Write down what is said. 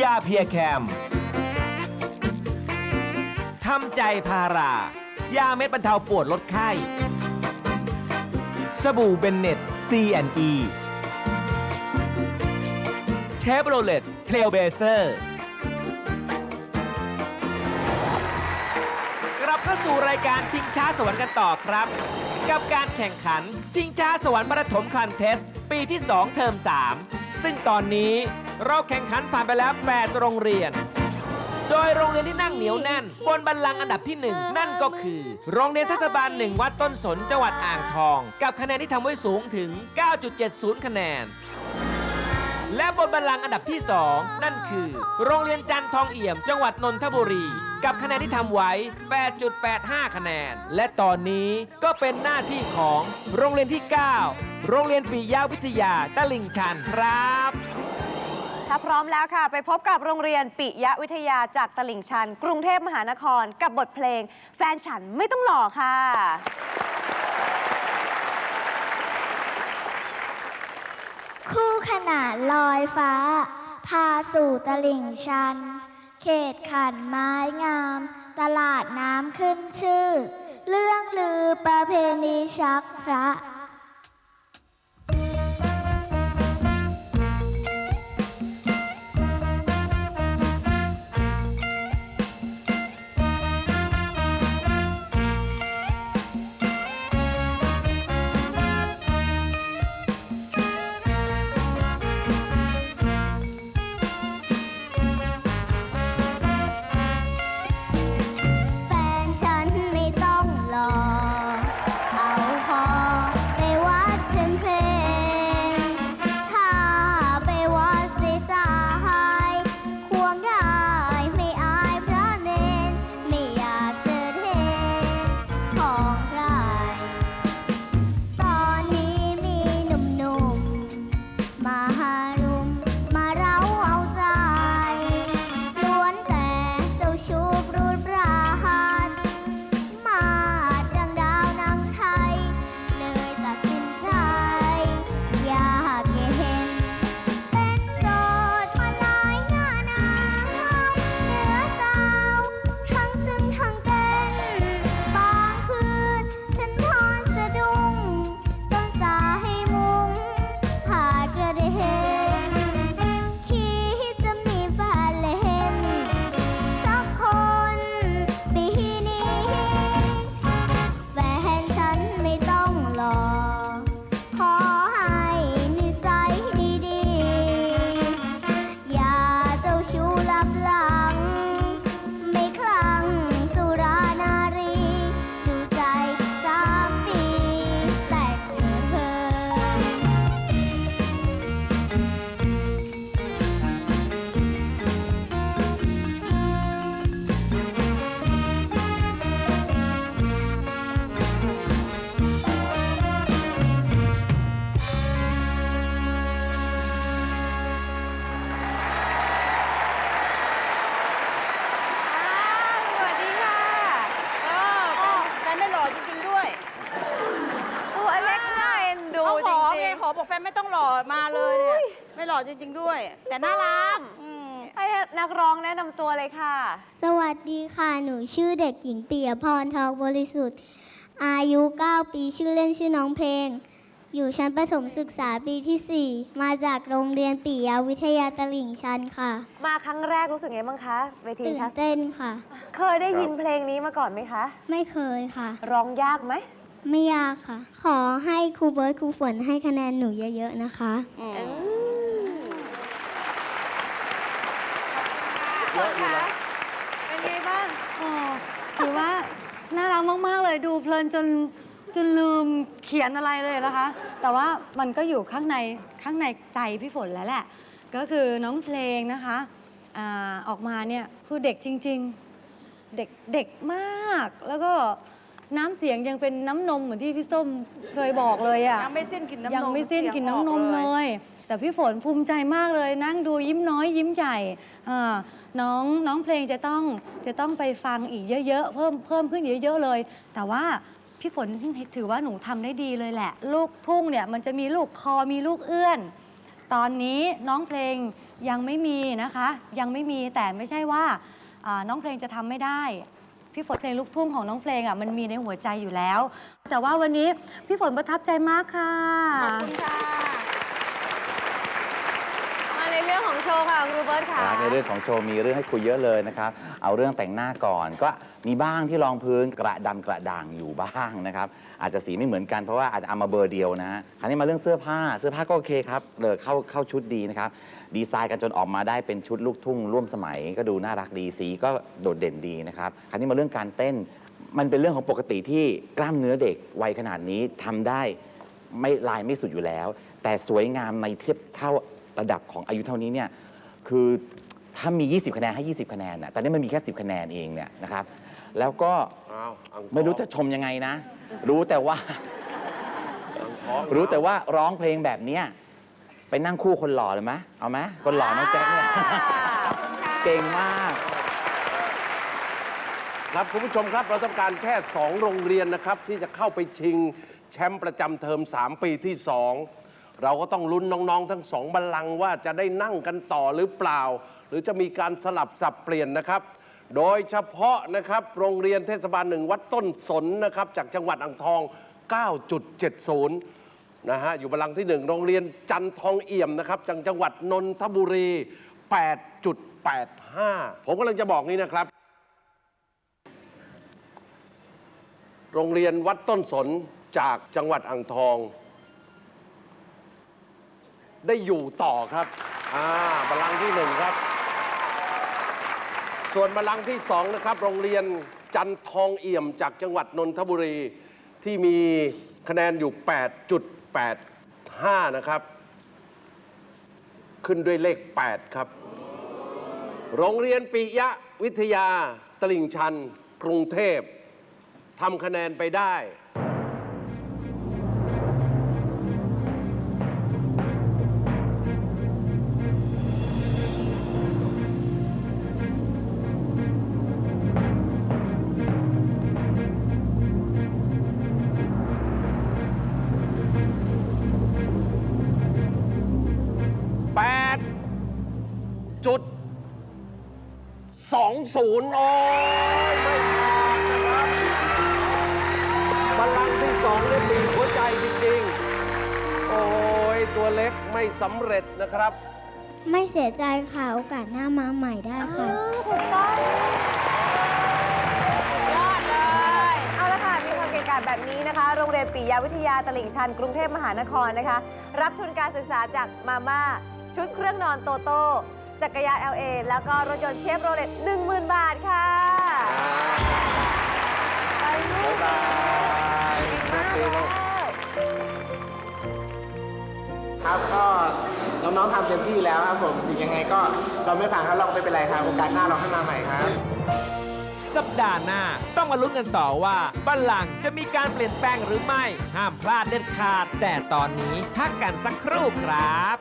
ยาเพียแคมทำใจพารายาเม็ดบรรเทาปวดลดไข้ สบู่เบนเน็ต C&E เชฟโรเลตเทลเบเซอร์กลับเข้าสู่รายการชิงช้าสวรรค์กันต่อครับ กับการแข่งขันชิงช้าสวรรค์ประถมคันเทส ปีที่ 2 เทอม 3 ซึ่งตอนนี้เราแข่งขันผ่านไปแล้ว 8 โรงเรียน โดยโรงเรียนที่นั่งเหนียวแน่น บนบัลลังก์อันดับที่ 1 นั่นก็คือ โรงเรียนเทศบาลหนึ่งวัดต้นสนจังหวัดอ่างทอง กับคะแนนที่ทำไว้สูงถึง 9.70 คะแนน และบนบัลลังก์อันดับที่ 2 นั่นคือ โรงเรียนจันททองเอี่ยม จังหวัดนนทบุรี กับคะแนนที่ทำไว้ 8.85 คะแนน และตอนนี้ก็เป็นหน้าที่ของโรงเรียนที่ 9 โรงเรียนปิยาวิทยาตลิ่งชันครับ ถ้าพร้อมแล้วค่ะ ไปพบกับโรงเรียนปิยะวิทยาจากตลิ่งชัน กรุงเทพมหานครกับบทเพลง แฟนฉันไม่ต้องหล่อค่ะ คู่ขนานลอยฟ้า พาสู่ตลิ่งชัน เขตขันไม้งาม ตลาดน้ำขึ้นชื่อ เรื่องลือประเพณีชักพระ ไงงขอบอกแฟนไม่ต้องหล่อมาเลยเนี่ยไม่หล่อจริง ๆด้วย แต่น่ารักอืมๆให้นักร้องแนะนำตัวเลยค่ะ สวัสดีค่ะ หนูชื่อเด็กหญิงปียพรทองบริสุทธิ์ อายุ 9 ปี ชื่อเล่นชื่อน้องเพลง อยู่ชั้นประถมศึกษาปีที่ 4 มาจากโรงเรียนปิยวิทยาตลิ่งชันค่ะ มาครั้งแรกรู้สึกไงบ้างคะเวทีตื่นชัสเต้นค่ะ เคยได้ยินเพลงนี้มาก่อนไหมคะ ไม่เคยค่ะ ร้องยากไหม ไม่ยากค่ะ ขอให้ครูเบิร์ตครูฝนให้คะแนนหนูเยอะ ๆ นะคะเป็นไงบ้างอ๋อถือว่า น่ารักมาก ๆ เลยดูเพลินจนจนลืมเขียนอะไรเลยนะคะ แต่ว่ามันก็อยู่ข้างในข้างในใจพี่ฝนแล้วแหละ ก็คือน้องเพลงนะคะอาออกมาเนี่ยคือเด็กจริง ๆ เด็กเด็กมากแล้วก็ น้ำเสียงยังเป็นน้ำนมเหมือนที่พี่ส้มเคยบอกเลยอะ ยังไม่สิ้นกลินน้ำนมยังไม่สิ้นเสียงกินออกน้ำนมเลเลยยแต่พี่ฝนภูมิใจมากเลย นั่งดูยิ้มน้อยยิ้มใหญ่อ่าน้องน้องเพลงจะต้องจะต้องไปฟังอีกเยอะๆ เพิ่มเพิ่มขึ้นเยอะๆเลย แต่ว่าพี่ฝนถือว่าหนูทำได้ดีเลยแหละ ลูกทุ่งเนี่ยมันจะมีลูกคอมีลูกเอื้อน ตอนนี้น้องเพลงยังไม่มีนะคะ ยังไม่มีแต่ไม่ใช่ว่าอ่าน้องเพลงจะทำไม่ได้ พี่ฝนเพลงลูกทุ่งของน้องเพลงอะมันมีในหัวใจอยู่แล้ว แต่ว่าวันนี้พี่ฝนประทับใจมากค่ะ ขอบคุณค่ะ ในเรื่องของโชว์ค่ะครูเบิร์ตค่ะ ในเรื่องของโชว์มีเรื่องให้คุยเยอะเลยนะครับ เอาเรื่องแต่งหน้าก่อนก็มีบ้างที่รองพื้นกระดำกระด่างอยู่บ้างนะครับ อาจจะสีไม่เหมือนกันเพราะว่าอาจจะเอามาเบอร์เดียวนะ คราวนี้มาเรื่องเสื้อผ้าเสื้อผ้าก็โอเคครับเลยเข้าเข้าชุดดีนะครับ ดีไซน์กันจนออกมาได้เป็นชุดลูกทุ่งร่วมสมัย ก็ดูน่ารักดีสีก็โดดเด่นดีนะครับ คราวนี้มาเรื่องการเต้น มันเป็นเรื่องของปกติที่กล้ามเนื้อเด็กวัยขนาดนี้ทำได้ไม่ลายไม่สุดอยู่แล้ว แต่สวยงามในเทียบเท่า ระดับของอายุเท่านี้เนี่ยคือถ้ามี 20 คะแนนให้ 20 คะแนนนะแต่นี่มันมีแค่ 10 คะแนนเองเนี่ยนะครับ แล้วก็อ้าวอังทองไม่รู้จะชมยังไงนะ รู้แต่ว่า อังทองรู้แต่ว่าร้องเพลงแบบเนี้ยไปนั่งคู่คนหล่อเลยไหมเอาไหมคนหล่อน้องแจ๊คเนี่ยเก่งมาก ครับคุณผู้ชมครับเราต้องการแค่ 2 โรงเรียนนะครับ ที่จะเข้าไปชิงแชมป์ประจำเทอม 3 ปีที่ 2 เราก็ต้องลุ้นน้องๆ ทั้งสองบัลลังก์ว่าจะได้นั่งกันต่อหรือเปล่า หรือจะมีการสลับสับเปลี่ยนนะครับ โดยเฉพาะนะครับโรงเรียนเทศบาลหนึ่งวัดต้นสนนะครับจากจังหวัดอ่างทอง 9.70 นะฮะอยู่บัลลังก์ที่หนึ่งโรงเรียนจันทองเอี่ยมนะครับจากจังหวัดนนทบุรี 8.85 ผมกำลังจะบอกนี้นะครับ โรงเรียนวัดต้นสนจากจังหวัดอ่างทอง ได้อยู่ต่อครับ อ่าบัลลังก์ที่หนึ่งครับ ส่วนบัลลังก์ที่สองนะครับ โรงเรียนจันทองเอี่ยมจากจังหวัดนนทบุรี ที่มีคะแนนอยู่ 8.85 นะครับ ขึ้นด้วยเลข 8 ครับ โรงเรียนปิยะวิทยาตลิ่งชัน กรุงเทพทำคะแนนไปได้ จุด20โอ้ยไม่ผ่านนะครับบัลลังก์ที่สองเนี่ยบีบหัวใจจริงๆ โอ้ยตัวเล็กไม่สำเร็จนะครับ ไม่เสียใจค่ะ โอกาสหน้ามาใหม่ได้ค่ะ ถูกต้องยอดเลย เอาละค่ะ มีความเก่งกาจแบบนี้นะคะ โรงเรียนปิยวิทยาตลิ่งชัน กรุงเทพมหานครนะคะ รับทุนการศึกษาจากมาม่าชุดเครื่องนอนโตโต้ จักรยาน LA แล้วก็รถยนต์เชฟโรเลต10,000 บาทค่ะไปลูกบ๊ายบายเก่งมากแล้วครับก็น้องๆทำเต็มที่แล้วครับผมถึงยังไงก็เราไม่ผ่านครับเราไม่เป็นไรครับโอกาสหน้าเราให้มาใหม่ครับ สัปดาห์หน้าต้องมาลุ้นกันต่อว่าบัลลังก์จะมีการเปลี่ยนแปลงหรือไม่ ห้ามพลาดเด็ดขาด แต่ตอนนี้พักกันสักครู่ครับ